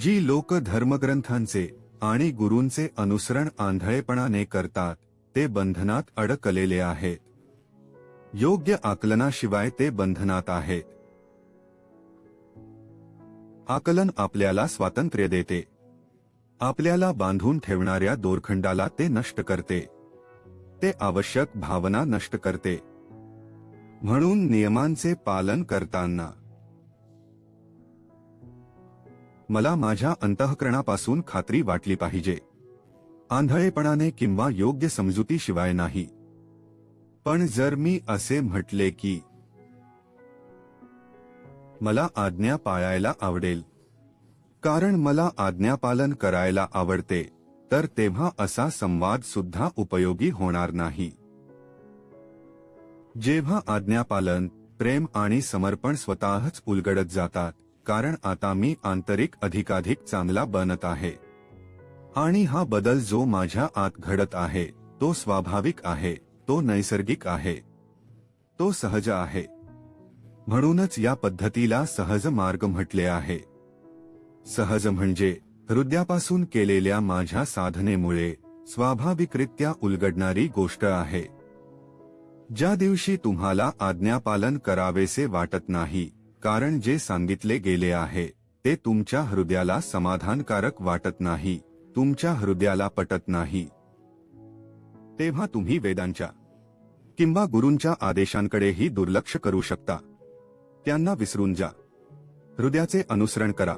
जी लोक धर्मग्रंथांचे आणि गुरूंचे अनुसरण आंधळेपणाने करतात ते बंधनात अडकलेले आहेत. योग्य आकलनाशिवाय ते बंधनात आहेत. आकलन आपल्याला स्वातंत्र्य देते. आपल्याला बांधून ठेवणाऱ्या दोरखंडाला ते नष्ट करते. ते आवश्यक भावना नष्ट करते. म्हणून नियमांचे पालन करताना मला माझ्या अंतःकरणापासून खात्री वाटली पाहिजे. आंधळेपणाने किंवा योग्य समजुतीशिवाय नाही. पण जर मी असे म्हटले की मला आज्ञा पाळायला आवडेल कारण मला आज्ञापालन करायला आवडते तर तेव्हा असा संवाद सुद्धा उपयोगी होणार नाही. जेव्हा आज्ञापालन प्रेम आणि समर्पण स्वतःच उलगडत जातात कारण आता मी आंतरिक अधिकाधिक चांगला बनत आहे. आणि हा बदल जो माझ्या आत घडत आहे तो स्वाभाविक आहे तो नैसर्गिक आहे. तो सहज आहे. म्हणूनच या पद्धतीला सहज मार्ग म्हटले आहे. सहज म्हणजे हृदयापासून केलेल्या माझ्या साधनेमुळे स्वाभाविकरित्या उलगडणारी गोष्ट आहे. ज्या दिवशी तुम्हाला आज्ञापालन करावेसे वाटत नाही कारण जे सांगितले गेले आहे ते तुमच्या हृदयाला समाधानकारक वाटत नाही तुमच्या हृदयाला पटत नाही. तेव्हा तुम्ही वेदांच्या किंवा गुरूंच्या आदेशांकडेही दुर्लक्ष करू शकता. त्यांना विसरून जा. हृदयाचे अनुसरण करा.